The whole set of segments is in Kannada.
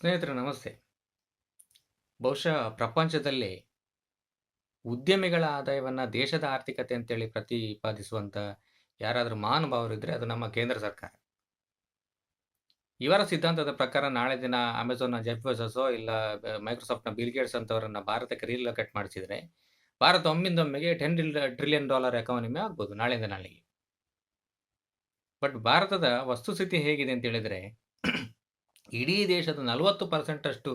ಸ್ನೇಹಿತರೆ, ನಮಸ್ತೆ. ಬಹುಶಃ ಪ್ರಪಂಚದಲ್ಲಿ ಉದ್ಯಮಿಗಳ ಆದಾಯವನ್ನು ದೇಶದ ಆರ್ಥಿಕತೆ ಅಂತೇಳಿ ಪ್ರತಿಪಾದಿಸುವಂಥ ಯಾರಾದರೂ ಮಹಾನುಭಾವರಿದ್ದರೆ ಅದು ನಮ್ಮ ಕೇಂದ್ರ ಸರ್ಕಾರ. ಇವರ ಸಿದ್ಧಾಂತದ ಪ್ರಕಾರ ನಾಳೆ ದಿನ ಅಮೆಝಾನ್ನ ಜೆಫ್ ಇಲ್ಲ ಮೈಕ್ರೋಸಾಫ್ಟ್ನ ಬಿಲ್ ಗೇಟ್ಸ್ ಅಂತವರನ್ನ ಭಾರತಕ್ಕೆ ರೀಲೊಕೇಟ್ ಮಾಡಿಸಿದರೆ ಭಾರತ ಒಮ್ಮಿಂದೊಮ್ಮೆಗೆ ಟೆನ್ ಟ್ರಿಲಿಯನ್ ಡಾಲರ್ ಎಕಾನಮಿ ಆಗ್ಬೋದು, ನಾಳೆಯಿಂದ ನಾಳೆಗೆ. ಬಟ್ ಭಾರತದ ವಸ್ತುಸ್ಥಿತಿ ಹೇಗಿದೆ ಅಂತ ಹೇಳಿದರೆ ಇಡೀ ದೇಶದ ನಲವತ್ತು ಪರ್ಸೆಂಟ್ ಅಷ್ಟು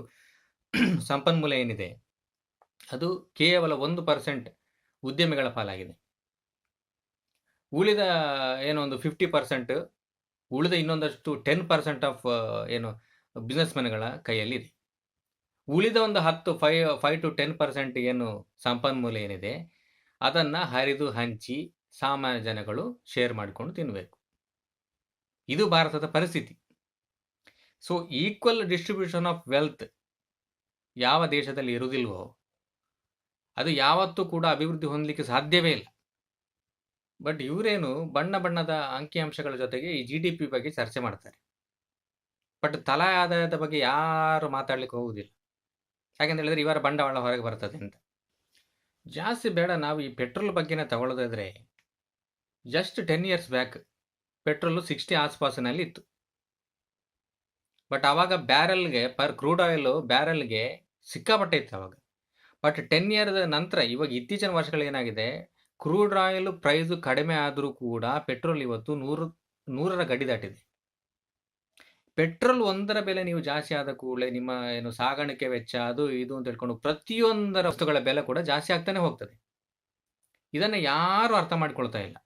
ಸಂಪನ್ಮೂಲ ಏನಿದೆ, ಅದು ಕೇವಲ ಒಂದು ಪರ್ಸೆಂಟ್ ಉದ್ಯಮಿಗಳ ಪಾಲಾಗಿದೆ. ಉಳಿದ ಏನೋ ಒಂದು ಫಿಫ್ಟಿ ಪರ್ಸೆಂಟ್, ಉಳಿದ ಇನ್ನೊಂದಷ್ಟು ಟೆನ್ ಪರ್ಸೆಂಟ್ ಆಫ್ ಏನು ಬಿಸ್ನೆಸ್ ಮೆನ್ಗಳ ಕೈಯಲ್ಲಿದೆ. ಉಳಿದ ಒಂದು ಹತ್ತು ಫೈ ಫೈವ್ ಟು ಟೆನ್ ಪರ್ಸೆಂಟ್ ಏನು ಸಂಪನ್ಮೂಲ ಏನಿದೆ, ಅದನ್ನು ಹರಿದು ಹಂಚಿ ಸಾಮಾನ್ಯ ಜನಗಳು ಶೇರ್ ಮಾಡಿಕೊಂಡು ತಿನ್ನಬೇಕು ಇದು ಭಾರತದ ಪರಿಸ್ಥಿತಿ. So equal distribution of wealth ಯಾವ ದೇಶದಲ್ಲಿ ಇರುವುದಿಲ್ವೋ, ಅದು ಯಾವತ್ತೂ ಕೂಡ ಅಭಿವೃದ್ಧಿ ಹೊಂದಲಿಕ್ಕೆ ಸಾಧ್ಯವೇ ಇಲ್ಲ. ಬಟ್ ಇವರೇನು ಬಣ್ಣ ಬಣ್ಣದ ಅಂಕಿಅಂಶಗಳ ಜೊತೆಗೆ ಈ ಜಿ ಡಿ ಪಿ ಬಗ್ಗೆ ಚರ್ಚೆ ಮಾಡ್ತಾರೆ. ಬಟ್ ತಲಾ ಆದಾಯದ ಬಗ್ಗೆ ಯಾರು ಮಾತಾಡ್ಲಿಕ್ಕೆ ಹೋಗುವುದಿಲ್ಲ. ಯಾಕೆಂತ ಹೇಳಿದ್ರೆ ಇವರ ಬಂಡವಾಳ ಹೊರಗೆ ಬರ್ತದೆ ಅಂತ. ಜಾಸ್ತಿ ಬೇಡ, ನಾವು ಈ ಪೆಟ್ರೋಲ್ ಬಗ್ಗೆನೇ ತಗೊಳ್ಳೋದಾದ್ರೆ just ten years back petrol sixty ಆಸ್ಪಾಸಿನಲ್ಲಿ ಇತ್ತು ಬಟ್ ಆವಾಗ ಬ್ಯಾರಲ್ಗೆ ಪರ್ ಕ್ರೂಡ್ ಆಯಿಲು ಬ್ಯಾರಲ್ಗೆ ಸಿಕ್ಕಾಪಟ್ಟೆ ಇತ್ತು ಅವಾಗ. ಬಟ್ ಟೆನ್ ಇಯರ್ ನಂತರ ಇವಾಗ ಇತ್ತೀಚಿನ ವರ್ಷಗಳು ಏನಾಗಿದೆ? ಕ್ರೂಡ್ ಆಯಿಲ್ ಪ್ರೈಸ್ ಕಡಿಮೆ ಆದರೂ ಕೂಡ ಪೆಟ್ರೋಲ್ ಇವತ್ತು ನೂರು, ನೂರರ ಗಡಿ ದಾಟಿದೆ. ಪೆಟ್ರೋಲ್ ಒಂದರ ಬೆಲೆ ನೀವು ಜಾಸ್ತಿ ಆದ ಕೂಡಲೇ ನಿಮ್ಮ ಏನು ಸಾಗಾಣಿಕೆ ವೆಚ್ಚ ಅದು ಇದು ಅಂತ ಹೇಳ್ಕೊಂಡು ಪ್ರತಿಯೊಂದರ ವಸ್ತುಗಳ ಬೆಲೆ ಕೂಡ ಜಾಸ್ತಿ ಆಗ್ತಾನೆ ಹೋಗ್ತದೆ. ಇದನ್ನು ಯಾರು ಅರ್ಥ ಮಾಡ್ಕೊಳ್ತಾ ಇಲ್ಲ.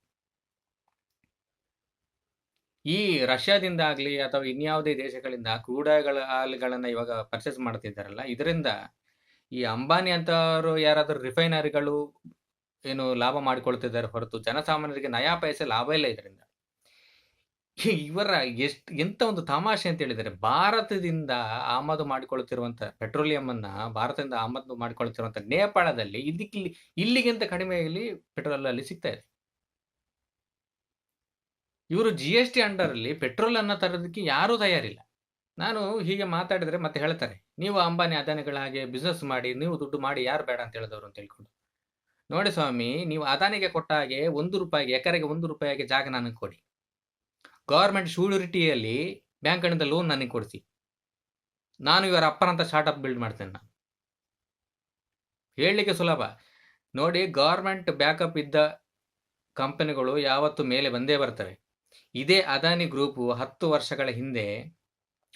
ಈ ರಷ್ಯಾದಿಂದ ಆಗಲಿ ಅಥವಾ ಇನ್ಯಾವುದೇ ದೇಶಗಳಿಂದ ಕೂಡಗಳನ್ನ ಇವಾಗ ಪರ್ಚೇಸ್ ಮಾಡ್ತಿದ್ದಾರಲ್ಲ, ಇದರಿಂದ ಈ ಅಂಬಾನಿ ಅಂತವರು ಯಾರಾದರೂ ರಿಫೈನರಿಗಳು ಏನು ಲಾಭ ಮಾಡಿಕೊಳ್ತಿದ್ದಾರೆ ಹೊರತು ಜನಸಾಮಾನ್ಯರಿಗೆ ನಯಾ ಪೈಸೆ ಲಾಭ ಇಲ್ಲ ಇದರಿಂದ. ಇವರ ಎಷ್ಟು, ಎಂತ ಒಂದು ತಮಾಷೆ ಅಂತ ಹೇಳಿದರೆ, ಭಾರತದಿಂದ ಆಮದು ಮಾಡಿಕೊಳ್ತಿರುವಂಥ ಪೆಟ್ರೋಲಿಯಂ ಅನ್ನ ಭಾರತದಿಂದ ಆಮದು ಮಾಡಿಕೊಳ್ಳುತ್ತಿರುವಂಥ ನೇಪಾಳದಲ್ಲಿ ಇದಕ್ಕೆ ಇಲ್ಲಿಗಿಂತ ಕಡಿಮೆಯಲ್ಲಿ ಪೆಟ್ರೋಲ್ ಅಲ್ಲಿ ಸಿಗ್ತಾ ಇದೆ. ಇವರು ಜಿ ಎಸ್ ಟಿ ಅಂಡರಲ್ಲಿ ಅನ್ನ ತರೋದಕ್ಕೆ ಯಾರೂ ತಯಾರಿಲ್ಲ. ನಾನು ಹೀಗೆ ಮಾತಾಡಿದ್ರೆ ಮತ್ತೆ ಹೇಳ್ತಾರೆ, ನೀವು ಅಂಬಾನಿ ಅದಾನಿಗಳ ಹಾಗೆ ಬಿಸ್ನೆಸ್ ಮಾಡಿ, ನೀವು ದುಡ್ಡು ಮಾಡಿ, ಯಾರು ಬೇಡ ಅಂತ ಹೇಳಿದವರು ಅಂತ ಹೇಳ್ಕೊಂಡು. ನೋಡಿ ಸ್ವಾಮಿ, ನೀವು ಅದಾನಿಗೆ ಕೊಟ್ಟ ಹಾಗೆ ಒಂದು ರೂಪಾಯಿಗೆ, ಎಕರೆಗೆ ಒಂದು ರೂಪಾಯಿಗೆ ಜಾಗ ನನಗೆ ಕೊಡಿ. ಗೌರ್ಮೆಂಟ್ ಶೂರಿಟಿಯಲ್ಲಿ ಬ್ಯಾಂಕ್ ಕಡೆಯಿಂದ ಲೋನ್ ನನಗೆ ಕೊಡಿಸಿ. ನಾನು ಇವರ ಅಪ್ಪನಂತ ಸ್ಟಾರ್ಟಪ್ ಬಿಲ್ಡ್ ಮಾಡ್ತೇನೆ ನಾನು. ಹೇಳಲಿಕ್ಕೆ ಸುಲಭ. ನೋಡಿ ಗೌರ್ಮೆಂಟ್ ಬ್ಯಾಕಪ್ ಇದ್ದ ಕಂಪನಿಗಳು ಯಾವತ್ತು ಮೇಲೆ ಬಂದೇ ಬರ್ತವೆ ಇದೇ ಅದಾನಿ ಗ್ರೂಪ್ ಹತ್ತು ವರ್ಷಗಳ ಹಿಂದೆ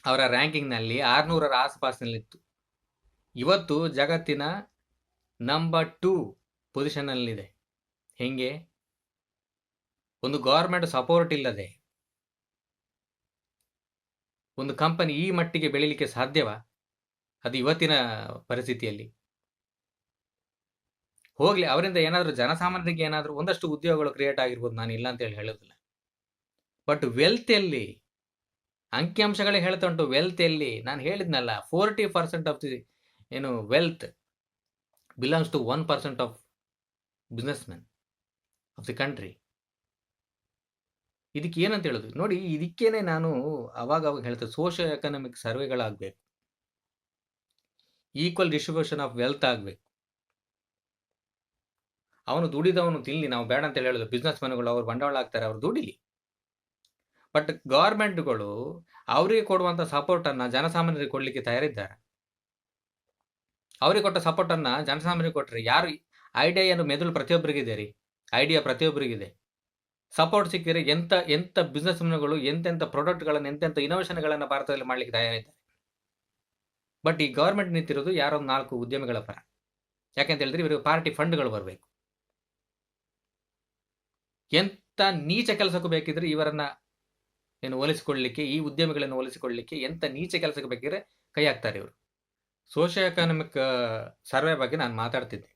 ಅವರ ರ್ಯಾಂಕಿಂಗ್ನಲ್ಲಿ ಆರುನೂರರ ಆಸುಪಾಸಿನಲ್ಲಿತ್ತು. ಇವತ್ತು ಜಗತ್ತಿನ ನಂಬರ್ ಟೂ ಪೊಸಿಷನ್ನಲ್ಲಿದೆ ಹೆಂಗೆ? ಒಂದು ಗೌರ್ಮೆಂಟ್ ಸಪೋರ್ಟ್ ಇಲ್ಲದೆ ಒಂದು ಕಂಪನಿ ಈ ಮಟ್ಟಿಗೆ ಬೆಳೀಲಿಕ್ಕೆ ಸಾಧ್ಯವಾ? ಅದು ಇವತ್ತಿನ ಪರಿಸ್ಥಿತಿಯಲ್ಲಿ. ಹೋಗಲಿ, ಅವರಿಂದ ಏನಾದರೂ ಜನಸಾಮಾನ್ಯರಿಗೆ ಏನಾದರೂ ಒಂದಷ್ಟು ಉದ್ಯೋಗಗಳು ಕ್ರಿಯೇಟ್ ಆಗಿರ್ಬೋದು, ನಾನು ಇಲ್ಲ ಅಂತ ಹೇಳಿ ಹೇಳೋದಿಲ್ಲ. ಬಟ್ ವೆಲ್ತ್ ಎಲ್ಲಿ? ಅಂಕಿಅಂಶಗಳೇ ಹೇಳ್ತಾ ಉಂಟು ವೆಲ್ತ್ ಎಲ್ಲಿ? ನಾನು ಹೇಳಿದ್ನಲ್ಲ ಫೋರ್ಟಿ ಪರ್ಸೆಂಟ್ ಆಫ್ ದಿ ಏನು wealth belongs to one percent of business man of the country ಇದಕ್ಕೆ ಏನಂತ ಹೇಳೋದು? ನೋಡಿ, ಇದಕ್ಕೇನೆ ನಾನು ಅವಾಗ ಅವಾಗ ಹೇಳ್ತೇನೆ ಸೋಷಿಯೋ ಎಕನಾಮಿಕ್ ಸರ್ವೆಗಳಾಗಬೇಕು ಈಕ್ವಲ್ ಡಿಸ್ಟ್ರಿಬ್ಯೂಷನ್ ಆಫ್ ವೆಲ್ತ್ ಆಗಬೇಕು. ಅವನು ದುಡಿದವನು ತಿನ್ಲಿ, ನಾವು ಬೇಡ ಅಂತ ಹೇಳೋದು. ಬಿಸ್ನೆಸ್ ಮ್ಯಾನ್ಗಳು ಅವ್ರು ಬಂಡವಾಳ ಹಾಕ್ತಾರೆ, ಅವ್ರು ದುಡಿಲಿ. ಬಟ್ ಗೌರ್ಮೆಂಟ್ಗಳು ಅವರಿಗೆ ಕೊಡುವಂಥ ಸಪೋರ್ಟನ್ನು ಜನಸಾಮಾನ್ಯರಿಗೆ ಕೊಡಲಿಕ್ಕೆ ತಯಾರಿದ್ದಾರೆ. ಅವರಿಗೆ ಕೊಟ್ಟ ಸಪೋರ್ಟನ್ನು ಜನಸಾಮಾನ್ಯರಿಗೆ ಕೊಟ್ಟರೆ ಯಾರು ಐಡಿಯಾ ಏನು ಮೆದುಳು ಪ್ರತಿಯೊಬ್ಬರಿಗಿದೆ ರೀ ಐಡಿಯಾ ಪ್ರತಿಯೊಬ್ಬರಿಗಿದೆ ಸಪೋರ್ಟ್ ಸಿಕ್ಕಿದ್ರೆ ಎಂಥ ಎಂಥ ಬಿಸ್ನೆಸ್ ಮ್ಯಾನ್ಗಳು ಎಂತೆಂಥ ಪ್ರಾಡಕ್ಟ್ಗಳನ್ನು ಎಂತೆಂಥ ಇನೋವೇಷನ್ಗಳನ್ನು ಭಾರತದಲ್ಲಿ ಮಾಡಲಿಕ್ಕೆ ತಯಾರಿದ್ದಾರೆ. ಬಟ್ ಈ ಗೌರ್ಮೆಂಟ್ ನಿಂತಿರೋದು ಯಾರೊಂದು ನಾಲ್ಕು ಉದ್ಯಮಿಗಳ ಪರ. ಯಾಕೆಂತ ಹೇಳಿದ್ರೆ ಇವರಿಗೆ ಪಾರ್ಟಿ ಫಂಡ್ಗಳು ಬರಬೇಕು. ಎಂಥ ನೀಚ ಕೆಲಸಕ್ಕೂ ಬೇಕಿದ್ರೆ ಇವರನ್ನ ಏನು ಹೋಲಿಸಿಕೊಳ್ಳಲಿಕ್ಕೆ ಈ ಉದ್ಯಮಿಗಳನ್ನು ಹೋಲಿಸಿಕೊಳ್ಳಲಿಕ್ಕೆ ಎಂಥ ನೀಚ ಕೆಲಸಕ್ಕೆ ಬೇಕಿದ್ರೆ ಕೈ ಹಾಕ್ತಾರೆ ಇವರು. ಸೋಷಿಯೋ ಎಕನಾಮಿಕ್ ಸರ್ವೆ ಬಗ್ಗೆ ನಾನು ಮಾತಾಡ್ತಿದ್ದೆ.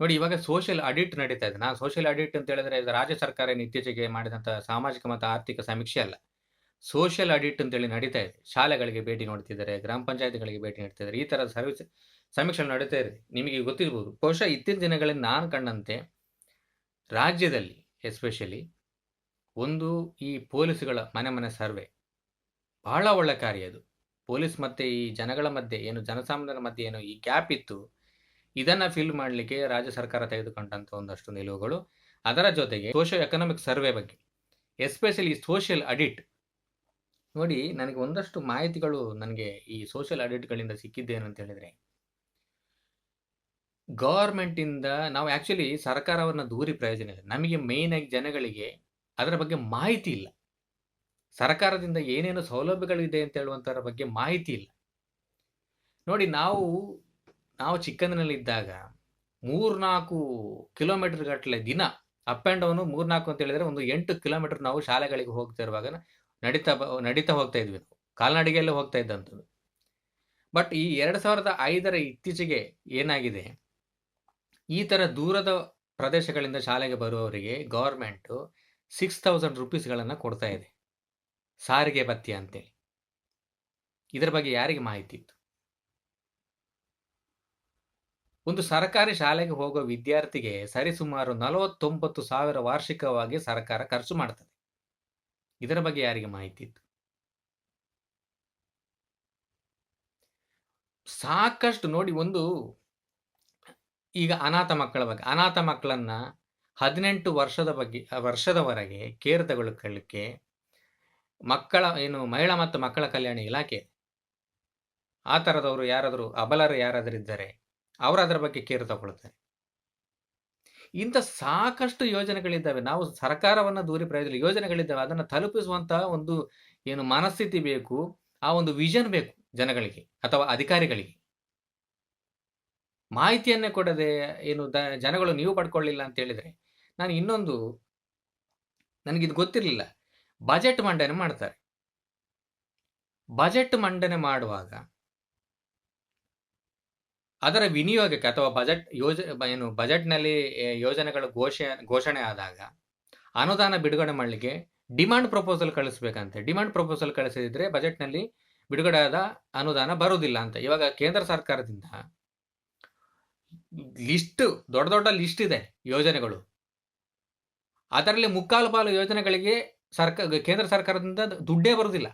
ನೋಡಿ, ಇವಾಗ ಸೋಷಿಯಲ್ ಆಡಿಟ್ ನಡೀತಾ ಇದೆ. ನಾನು ಸೋಷಿಯಲ್ ಆಡಿಟ್ ಅಂತ ಹೇಳಿದ್ರೆ ಇದು ರಾಜ್ಯ ಸರ್ಕಾರ ಇತ್ತೀಚೆಗೆ ಮಾಡಿದಂಥ ಸಾಮಾಜಿಕ ಮತ್ತು ಆರ್ಥಿಕ ಸಮೀಕ್ಷೆ ಅಲ್ಲ. ಸೋಷಿಯಲ್ ಆಡಿಟ್ ಅಂತೇಳಿ ನಡೀತಾ ಇದೆ. ಶಾಲೆಗಳಿಗೆ ಭೇಟಿ ನೋಡ್ತಿದ್ದಾರೆ, ಗ್ರಾಮ ಪಂಚಾಯತ್ಗಳಿಗೆ ಭೇಟಿ ನೀಡ್ತಿದ್ದಾರೆ. ಈ ಥರದ ಸರ್ವಿಸ್ ಸಮೀಕ್ಷೆ ನಡೀತಾ ಇದೆ. ನಿಮಗೆ ಗೊತ್ತಿರ್ಬೋದು. ಬಹುಶಃ ಇತ್ತೀಚಿನ ದಿನಗಳಲ್ಲಿ ನಾನು ಕಂಡಂತೆ ರಾಜ್ಯದಲ್ಲಿ ಎಸ್ಪೆಷಲಿ ಒಂದು ಈ ಪೊಲೀಸ್ಗಳ ಮನೆ ಮನೆ ಸರ್ವೆ. ಬಹಳ ಒಳ್ಳೆ ಕಾರ್ಯ ಅದು ಪೊಲೀಸ್ ಮತ್ತೆ ಈ ಜನಗಳ ಮಧ್ಯೆ ಏನು ಜನಸಾಮಾನ್ಯರ ಮಧ್ಯೆ ಏನು ಈ ಗ್ಯಾಪ್ ಇತ್ತು, ಇದನ್ನು ಫಿಲ್ ಮಾಡಲಿಕ್ಕೆ ರಾಜ್ಯ ಸರ್ಕಾರ ತೆಗೆದುಕೊಂಡಂಥ ಒಂದಷ್ಟು ನಿಲುವುಗಳು. ಅದರ ಜೊತೆಗೆ ಸೋಷಿಯೋ ಎಕನಾಮಿಕ್ ಸರ್ವೆ ಬಗ್ಗೆ. Especially social audit. ನೋಡಿ, ನನಗೆ ಒಂದಷ್ಟು ಮಾಹಿತಿಗಳು ನನಗೆ ಈ ಸೋಷಿಯಲ್ ಅಡಿಟ್ಗಳಿಂದ ಸಿಕ್ಕಿದ್ದೇನು ಅಂತ ಹೇಳಿದರೆ ಗೌರ್ಮೆಂಟಿಂದ ನಾವು ಆ್ಯಕ್ಚುಲಿ ಸರ್ಕಾರವನ್ನು ದೂರಿ ಪ್ರಯೋಜನ ಇಲ್ಲ. ನಮಗೆ ಮೇಯ್ನಾಗಿ ಜನಗಳಿಗೆ ಅದರ ಬಗ್ಗೆ ಮಾಹಿತಿ ಇಲ್ಲ. ಸರ್ಕಾರದಿಂದ ಏನೇನು ಸೌಲಭ್ಯಗಳಿದೆ ಅಂತ ಹೇಳುವಂಥರ ಬಗ್ಗೆ ಮಾಹಿತಿ ಇಲ್ಲ. ನೋಡಿ, ನಾವು ನಾವು ಚಿಕ್ಕಂದಿನಲ್ಲಿದ್ದಾಗ ಮೂರ್ನಾಲ್ಕು ಕಿಲೋಮೀಟರ್ ಗಟ್ಟಲೆ ದಿನ ಅಪ್ ಆ್ಯಂಡ್ ಡೌನು ಮೂರ್ನಾಲ್ಕು ಅಂತ ಹೇಳಿದರೆ ಒಂದು ಎಂಟು ಕಿಲೋಮೀಟರ್ ನಾವು ಶಾಲೆಗಳಿಗೆ ಹೋಗ್ತಾ ಇರುವಾಗ ನಡೀತಾ ನಡೀತಾ ಹೋಗ್ತಾ ಇದ್ವಿ ನಾವು. ಕಾಲ್ನಡಿಗೆಯಲ್ಲೇ ಹೋಗ್ತಾ ಇದ್ದಂಥದ್ದು. ಬಟ್ ಈ ಎರಡು ಸಾವಿರದ ಐದರ ಇತ್ತೀಚೆಗೆ ಏನಾಗಿದೆ? ಈ ಥರ ದೂರದ ಪ್ರದೇಶಗಳಿಂದ ಶಾಲೆಗೆ ಬರುವವರಿಗೆ ಗೌರ್ಮೆಂಟು ಸಿಕ್ಸ್ ತೌಸಂಡ್ ರುಪೀಸ್ಗಳನ್ನು ಕೊಡ್ತಾ ಇದೆ. ಸಾರಿಗೆ ಭತ್ಯೆ ಅಂತೇಳಿ. ಇದರ ಬಗ್ಗೆ ಯಾರಿಗೆ ಮಾಹಿತಿ ಇತ್ತು? ಒಂದು ಸರ್ಕಾರಿ ಶಾಲೆಗೆ ಹೋಗೋ ವಿದ್ಯಾರ್ಥಿಗೆ ಸರಿಸುಮಾರು ನಲವತ್ತೊಂಬತ್ತು ಸಾವಿರ ವಾರ್ಷಿಕವಾಗಿ ಸರ್ಕಾರ ಖರ್ಚು ಮಾಡ್ತದೆ. ಇದರ ಬಗ್ಗೆ ಯಾರಿಗೆ ಮಾಹಿತಿ ಇತ್ತು? ಸಾಕಷ್ಟು ನೋಡಿ ಒಂದು ಈಗ ಅನಾಥ ಮಕ್ಕಳ ಬಗ್ಗೆ, ಅನಾಥ ಮಕ್ಕಳನ್ನ ಹದಿನೆಂಟು ವರ್ಷದ ಬಗ್ಗೆ, ವರ್ಷದವರೆಗೆ ಕೇರ್ ತಗೊಳ್ಳಲಿಕ್ಕೆ ಮಕ್ಕಳ, ಏನು ಮಹಿಳಾ ಮತ್ತು ಮಕ್ಕಳ ಕಲ್ಯಾಣ ಇಲಾಖೆ, ಆ ಥರದವರು ಯಾರಾದರೂ ಅಬಲರು ಯಾರಾದರೂ ಇದ್ದರೆ ಅವರು ಅದರ ಬಗ್ಗೆ ಕೇರ್ ತಗೊಳ್ತಾರೆ. ಇಂಥ ಸಾಕಷ್ಟು ಯೋಜನೆಗಳಿದ್ದಾವೆ. ನಾವು ಸರ್ಕಾರವನ್ನು ದೂರಿ ಪ್ರಯೋಜನ, ಯೋಜನೆಗಳಿದ್ದಾವೆ. ಅದನ್ನು ತಲುಪಿಸುವಂತಹ ಒಂದು ಏನು ಮನಸ್ಥಿತಿ ಬೇಕು, ಆ ಒಂದು ವಿಷನ್ ಬೇಕು ಜನಗಳಿಗೆ ಅಥವಾ ಅಧಿಕಾರಿಗಳಿಗೆ. ಮಾಹಿತಿಯನ್ನೇ ಕೊಡದೆ ಏನು ದ, ಜನಗಳು ನೀವು ಪಡ್ಕೊಳ್ಳಿಲ್ಲ ಅಂತ ಹೇಳಿದರೆ ನಾನು ಇನ್ನೊಂದು ನನಗಿದು ಗೊತ್ತಿರಲಿಲ್ಲ. ಬಜೆಟ್ ಮಂಡನೆ ಮಾಡ್ತಾರೆ. ಬಜೆಟ್ ಮಂಡನೆ ಮಾಡುವಾಗ ಅದರ ವಿನಿಯೋಗಕ್ಕೆ ಅಥವಾ ಬಜೆಟ್ ಯೋಜ ಏನು ಬಜೆಟ್ನಲ್ಲಿ ಯೋಜನೆಗಳು ಘೋಷ ಘೋಷಣೆ ಆದಾಗ ಅನುದಾನ ಬಿಡುಗಡೆ ಮಾಡಲಿಕ್ಕೆ ಡಿಮಾಂಡ್ ಪ್ರಪೋಸಲ್ ಕಳಿಸ್ಬೇಕಂತೆ. ಡಿಮಾಂಡ್ ಪ್ರಪೋಸಲ್ ಕಳಿಸಿದ್ರೆ ಬಜೆಟ್ನಲ್ಲಿ ಬಿಡುಗಡೆ ಆದ ಅನುದಾನ ಬರುವುದಿಲ್ಲ ಅಂತ. ಇವಾಗ ಕೇಂದ್ರ ಸರ್ಕಾರದಿಂದ ಲಿಸ್ಟ್ ದೊಡ್ಡ ದೊಡ್ಡ ಲಿಸ್ಟ್ ಇದೆ ಯೋಜನೆಗಳು. ಅದರಲ್ಲಿ ಮುಕ್ಕಾಲು ಪಾಲು ಯೋಜನೆಗಳಿಗೆ ಸರ್ಕಾರ ಕೇಂದ್ರ ಸರ್ಕಾರದಿಂದ ದುಡ್ಡೇ ಬರುವುದಿಲ್ಲ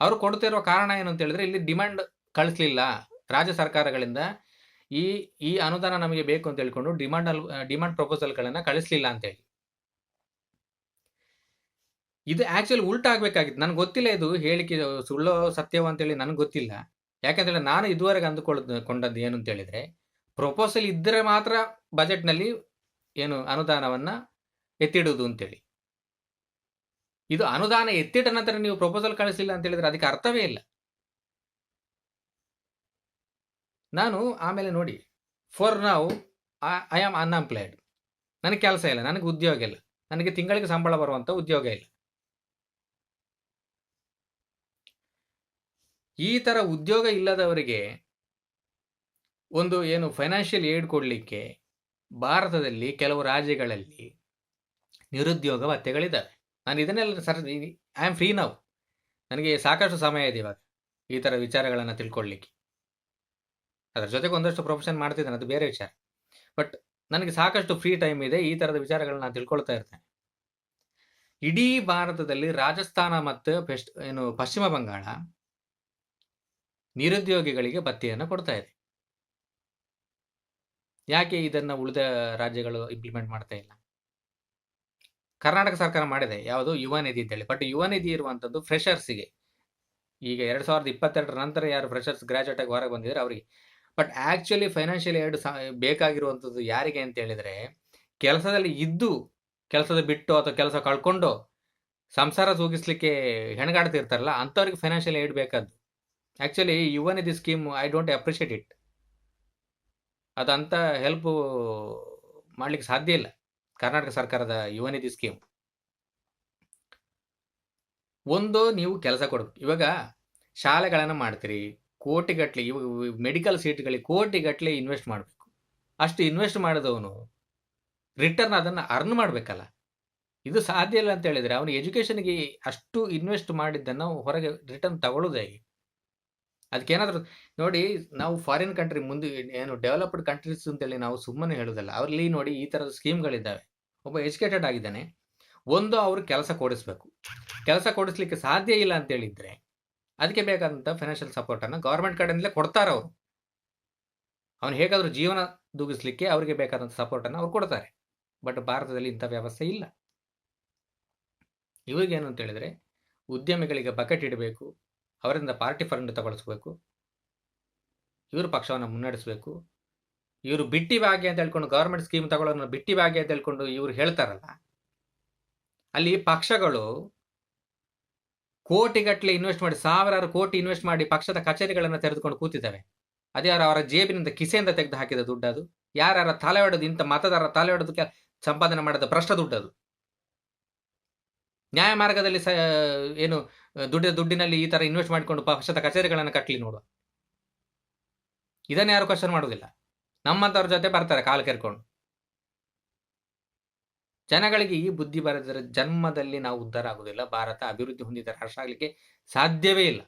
ಅವರು ಕೊಡ್ತಿರೋ ಕಾರಣ ಏನು ಅಂತ ಹೇಳಿದ್ರೆ ಇಲ್ಲಿ ಡಿಮ್ಯಾಂಡ್ ಕಳಿಸ್ಲಿಲ್ಲ ರಾಜ್ಯ ಸರ್ಕಾರಗಳಿಂದ. ಈ ಈ ಅನುದಾನ ನಮಗೆ ಬೇಕು ಅಂತ ಹೇಳ್ಕೊಂಡು ಡಿಮಾಂಡ್ ಅಲ್ ಡಿಮಾಂಡ್ ಪ್ರಪೋಸಲ್ಗಳನ್ನು ಕಳಿಸ್ಲಿಲ್ಲ ಅಂತೇಳಿ ಇದು ಆಕ್ಚುಲಿ ಉಲ್ಟಾ ಆಗ್ಬೇಕಾಗಿತ್ತು. ನನಗೆ ಗೊತ್ತಿಲ್ಲ ಇದು ಹೇಳಿಕೆ ಸುಳ್ಳು ಅಂತ ಅಂತೇಳಿ ನನಗೆ ಗೊತ್ತಿಲ್ಲ. ಯಾಕಂತೇಳಿ ನಾನು ಇದುವರೆಗೆ ಅಂದುಕೊಳ್ಳ ಕೊಂಡದ್ದು ಏನು ಅಂತ ಹೇಳಿದ್ರೆ, ಪ್ರಪೋಸಲ್ ಇದ್ದರೆ ಮಾತ್ರ ಬಜೆಟ್ನಲ್ಲಿ ಏನು ಅನುದಾನವನ್ನು ಎತ್ತಿಡುವುದು ಅಂತೇಳಿ. ಇದು ಅನುದಾನ ಎತ್ತಿಟ್ಟ ನಂತರ ನೀವು ಪ್ರಪೋಸಲ್ ಕಳಿಸಲಿಲ್ಲ ಅಂತ ಹೇಳಿದ್ರೆ ಅದಕ್ಕೆ ಅರ್ಥವೇ ಇಲ್ಲ. ನಾನು ಆಮೇಲೆ ನೋಡಿ ಫಾರ್ ನಾವು ಐ ಆಮ್ ಅನ್ಎಂಪ್ಲಾಯ್ಡ್ ನನಗೆ ಕೆಲಸ ಇಲ್ಲ, ನನಗೆ ಉದ್ಯೋಗ ಇಲ್ಲ. ನನಗೆ ತಿಂಗಳಿಗೆ ಸಂಬಳ ಬರುವಂಥ ಉದ್ಯೋಗ ಇಲ್ಲ. ಈ ಥರ ಉದ್ಯೋಗ ಇಲ್ಲದವರಿಗೆ ಒಂದು ಏನು ಫೈನಾನ್ಷಿಯಲ್ ಏಡ್ ಕೊಡಲಿಕ್ಕೆ ಭಾರತದಲ್ಲಿ ಕೆಲವು ರಾಜ್ಯಗಳಲ್ಲಿ ನಿರುದ್ಯೋಗ ಭತ್ಯೆಗಳಿದ್ದಾವೆ ನಾನು ಇದನ್ನೆಲ್ಲ ಸರ್ ಐ ಆಮ್ ಫ್ರೀ ನಾವು ನನಗೆ ಸಾಕಷ್ಟು ಸಮಯ ಇದೆ ಇವಾಗ ಈ ಥರ ವಿಚಾರಗಳನ್ನು ತಿಳ್ಕೊಳ್ಳಿಕ್ಕೆ ಅದರ ಜೊತೆಗೆ ಒಂದಷ್ಟು ಪ್ರೊಫೆಷನ್ ಮಾಡ್ತಿದ್ದೇನೆ, ಅದು ಬೇರೆ ವಿಚಾರ. ಬಟ್ ನನಗೆ ಸಾಕಷ್ಟು ಫ್ರೀ ಟೈಮ್ ಇದೆ, ಈ ಥರದ ವಿಚಾರಗಳನ್ನ ನಾನು ತಿಳ್ಕೊಳ್ತಾ ಇರ್ತೇನೆ. ಇಡೀ ಭಾರತದಲ್ಲಿ ರಾಜಸ್ಥಾನ ಮತ್ತು ಪೆಸ್ಟ್, ಏನು ಪಶ್ಚಿಮ ಬಂಗಾಳ ನಿರುದ್ಯೋಗಿಗಳಿಗೆ ಭತ್ತೆಯನ್ನು ಕೊಡ್ತಾ ಇದೆ. ಯಾಕೆ ಇದನ್ನು ಉಳಿದ ರಾಜ್ಯಗಳು ಇಂಪ್ಲಿಮೆಂಟ್ ಮಾಡ್ತಾ ಇಲ್ಲ? ಕರ್ನಾಟಕ ಸರ್ಕಾರ ಮಾಡಿದೆ, ಯಾವುದು ಯುವ ನಿಧಿ ಅಂತೇಳಿ ಬಟ್ ಯುವ ನಿಧಿ ಇರುವಂಥದ್ದು ಫ್ರೆಷರ್ಸಿಗೆ ಈಗ ಎರಡು ಸಾವಿರದ ಇಪ್ಪತ್ತೆರಡರ ನಂತರ ಯಾರು ಫ್ರೆಷರ್ಸ್ ಗ್ರಾಜುಯೇಟ್ ಆಗಿ ಹೊರಗೆ ಬಂದಿದ್ದಾರೆ ಅವರಿಗೆ. ಬಟ್ ಆ್ಯಕ್ಚುಲಿ ಫೈನಾನ್ಷಿಯಲ್ ಏಡ್ ಬೇಕಾಗಿರುವಂಥದ್ದು ಯಾರಿಗೆ ಅಂತ ಹೇಳಿದರೆ, ಕೆಲಸದಲ್ಲಿ ಇದ್ದು, ಕೆಲಸದ ಬಿಟ್ಟು ಅಥವಾ ಕೆಲಸ ಕಳ್ಕೊಂಡು ಸಂಸಾರ ಸೂಗಿಸ್ಲಿಕ್ಕೆ ಹೆಣಗಾಡ್ತಿರ್ತಾರಲ್ಲ, ಅಂಥವ್ರಿಗೆ ಫೈನಾನ್ಷಿಯಲ್ ಏಡ್ ಬೇಕಾದ್ದು. Actually Yuva Nidhi scheme I don't appreciate it ಅದಂತ ಹೆಲ್ಪ್ ಮಾಡಲಿಕ್ಕೆ ಸಾಧ್ಯ ಇಲ್ಲ. ಕರ್ನಾಟಕ ಸರ್ಕಾರದ ಯುವ ನಿಧಿ ಸ್ಕೀಮ್. ಒಂದು, ನೀವು ಕೆಲಸ ಕೊಡಬೇಕು. ಇವಾಗ ಶಾಲೆಗಳನ್ನು ಮಾಡ್ತೀರಿ ಕೋಟಿಗಟ್ಟಲೆ ಇವಾಗ ಮೆಡಿಕಲ್ ಸೀಟ್ಗಳಿಗೆ ಕೋಟಿಗಟ್ಟಲೆ ಇನ್ವೆಸ್ಟ್ ಮಾಡಬೇಕು. ಅಷ್ಟು ಇನ್ವೆಸ್ಟ್ ಮಾಡಿದವನು ರಿಟರ್ನ್ ಅದನ್ನು ಅರ್ನ್ ಮಾಡಬೇಕಲ್ಲ. ಇದು ಸಾಧ್ಯ ಇಲ್ಲ ಅಂತ ಹೇಳಿದರೆ ಅವನು ಎಜುಕೇಷನ್ಗೆ ಅಷ್ಟು ಇನ್ವೆಸ್ಟ್ ಮಾಡಿದ್ದನ್ನು ಹೊರಗೆ ರಿಟರ್ನ್ ತಗೊಳ್ಳೋದೇ ಅದಕ್ಕೇನಾದರೂ ನೋಡಿ ನಾವು ಫಾರಿನ್ ಕಂಟ್ರಿ ಮುಂದೆ ಏನು ಡೆವಲಪ್ಡ್ ಕಂಟ್ರೀಸ್ ಅಂತೇಳಿ ನಾವು ಸುಮ್ಮನೆ ಹೇಳೋದಲ್ಲ ಅವರಲ್ಲಿ ನೋಡಿ ಈ ಥರದ ಸ್ಕೀಮ್ಗಳಿದ್ದಾವೆ ಒಬ್ಬ ಎಜುಕೇಟೆಡ್ ಆಗಿದ್ದಾನೆ ಒಂದು ಅವರು ಕೆಲಸ ಕೊಡಿಸ್ಬೇಕು. ಕೆಲಸ ಕೊಡಿಸ್ಲಿಕ್ಕೆ ಸಾಧ್ಯ ಇಲ್ಲ ಅಂತ ಹೇಳಿದ್ರೆ ಅದಕ್ಕೆ ಬೇಕಾದಂಥ ಫೈನಾನ್ಷಿಯಲ್ ಸಪೋರ್ಟನ್ನು ಗೌರ್ಮೆಂಟ್ ಕಡೆಯಿಂದಲೇ ಕೊಡ್ತಾರೆ ಅವರು. ಅವನು ಹೇಗಾದರೂ ಜೀವನ ದೂಗಿಸ್ಲಿಕ್ಕೆ ಅವರಿಗೆ ಬೇಕಾದಂಥ ಸಪೋರ್ಟನ್ನು ಅವ್ರು ಕೊಡ್ತಾರೆ. ಬಟ್ ಭಾರತದಲ್ಲಿ ಇಂಥ ವ್ಯವಸ್ಥೆ ಇಲ್ಲ. ಇವ್ರಿಗೇನು ಅಂತ ಹೇಳಿದ್ರೆ ಉದ್ಯಮಿಗಳಿಗೆ ಬಕೆಟ್ ಇಡಬೇಕು ಅವರಿಂದ ಪಾರ್ಟಿ ಫಂಡ್ ತಗೊಳಿಸ್ಬೇಕು. ಇವರು ಪಕ್ಷವನ್ನು ಮುನ್ನಡೆಸಬೇಕು. ಇವರು ಬಿಟ್ಟಿ ಭಾಗ್ಯ ಅಂತ ಹೇಳ್ಕೊಂಡು ಗೌರ್ಮೆಂಟ್ ಸ್ಕೀಮ್ ತಗೊಳ್ಳೋದನ್ನ ಬಿಟ್ಟಿ ಭಾಗ್ಯ ಅಂತ ಹೇಳ್ಕೊಂಡು ಇವರು ಹೇಳ್ತಾರಲ್ಲ, ಅಲ್ಲಿ ಪಕ್ಷಗಳು ಕೋಟಿಗಟ್ಟಲೆ ಇನ್ವೆಸ್ಟ್ ಮಾಡಿ, ಸಾವಿರಾರು ಕೋಟಿ ಇನ್ವೆಸ್ಟ್ ಮಾಡಿ ಪಕ್ಷದ ಕಚೇರಿಗಳನ್ನು ತೆರೆದುಕೊಂಡು ಕೂತಿದ್ದಾವೆ. ಅದ್ಯಾರ ಅವರ ಜೇಬಿನಿಂದ ಕಿಸೆಯಿಂದ ತೆಗೆದು ಹಾಕಿದ ದುಡ್ಡು ಅದು. ಯಾರ್ಯಾರ ತಲೆ ಹೊಡೆದು ಇಂಥ ಮತದಾರರ ತಲೆ ಹೊಡೆದು ಸಂಪಾದನೆ ಮಾಡಿದ ಭ್ರಷ್ಟ ದುಡ್ಡು ಅದು. ನ್ಯಾಯ ಮಾರ್ಗದಲ್ಲಿ ಸ ಏನು ದುಡ್ಡ, ದುಡ್ಡಿನಲ್ಲಿ ಈ ತರ ಇನ್ವೆಸ್ಟ್ ಮಾಡಿಕೊಂಡು ಪಕ್ಷದ ಕಚೇರಿಗಳನ್ನು ಕಟ್ಟಲಿ ನೋಡುವ. ಇದನ್ನ ಯಾರು ಕ್ವಶನ್ ಮಾಡೋದಿಲ್ಲ. ನಮ್ಮಂಥವ್ರ ಜೊತೆ ಬರ್ತಾರೆ ಕಾಲು ಕೆರ್ಕೊಂಡು. ಜನಗಳಿಗೆ ಈ ಬುದ್ಧಿ ಬರೆದರೆ ಜನ್ಮದಲ್ಲಿ ನಾವು ಉದ್ಧಾರ ಆಗುದಿಲ್ಲ ಭಾರತ ಅಭಿವೃದ್ಧಿ ಹೊಂದಿದ ರಾಷ್ಟ್ರ ಆಗ್ಲಿಕ್ಕೆ ಸಾಧ್ಯವೇ ಇಲ್ಲ.